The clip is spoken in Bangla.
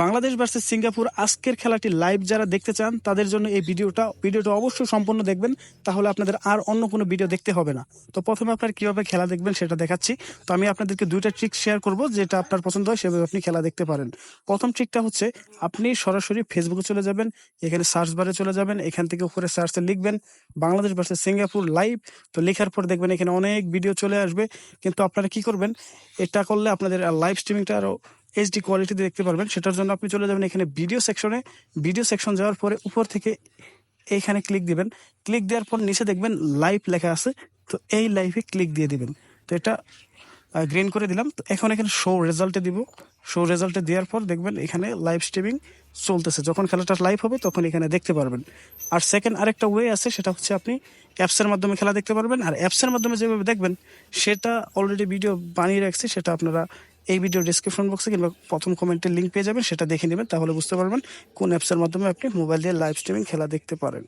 বাংলাদেশ ভার্সেস সিঙ্গাপুর, আজকের খেলাটি লাইভ যারা দেখতে চান, তাদের জন্য এই ভিডিওটা ভিডিওটা অবশ্যই সম্পূর্ণ দেখবেন, তাহলে আপনাদের আর অন্য কোনো ভিডিও দেখতে হবে না। তো প্রথমে আপনার কীভাবে খেলা দেখবেন সেটা দেখাচ্ছি। তো আমি আপনাদেরকে দুইটা ট্রিক শেয়ার করব, যেটা আপনার পছন্দ হয়, সেভাবে আপনি খেলা দেখতে পারেন। প্রথম ট্রিকটা হচ্ছে, আপনি সরাসরি ফেসবুকে চলে যাবেন, এখানে সার্চ বারে চলে যাবেন, এখান থেকে উপরে সার্চে লিখবেন, বাংলাদেশ ভার্সেস সিঙ্গাপুর লাইভ তো লেখার পর দেখবেন এখানে অনেক ভিডিও চলে আসবে। কিন্তু আপনারা কি করবেন, এটা করলে আপনাদের লাইভ স্ট্রিমিংটা আরও এইচডি কোয়ালিটিতে দেখতে পারবেন। সেটার জন্য আপনি চলে যাবেন এখানে ভিডিও সেকশনে ভিডিও সেকশন যাওয়ার পরে উপর থেকে এইখানে ক্লিক দিবেন। ক্লিক দেওয়ার পর নিচে দেখবেন লাইভ লেখা আছে। তো এই লাইভে ক্লিক দিয়ে দিবেন। তো এটা গ্রিন করে দিলাম। তো এখন এখানে শো রেজাল্টে দিব। শো রেজাল্টে দেওয়ার পর দেখবেন এখানে লাইভ স্ট্রিমিং চলতেছে। যখন খেলাটা লাইভ হবে তখন এখানে দেখতে পারবেন। আর সেকেন্ড আরেকটা ওয়ে আছে, সেটা হচ্ছে আপনি অ্যাপসের মাধ্যমে খেলা দেখতে পারবেন। আর অ্যাপসের মাধ্যমে যেভাবে দেখবেন, সেটা অলরেডি ভিডিও বানিয়ে রাখছি। সেটা আপনারা এই ভিডিও ডিসক্রিপশন বক্সে কিংবা প্রথম কমেন্টের লিঙ্ক পেয়ে যাবেন, সেটা দেখে নেবেন, তাহলে বুঝতে পারবেন কোন অ্যাপসের মাধ্যমে আপনি মোবাইল দিয়ে লাইভ স্ট্রিমিং খেলা দেখতে পারেন।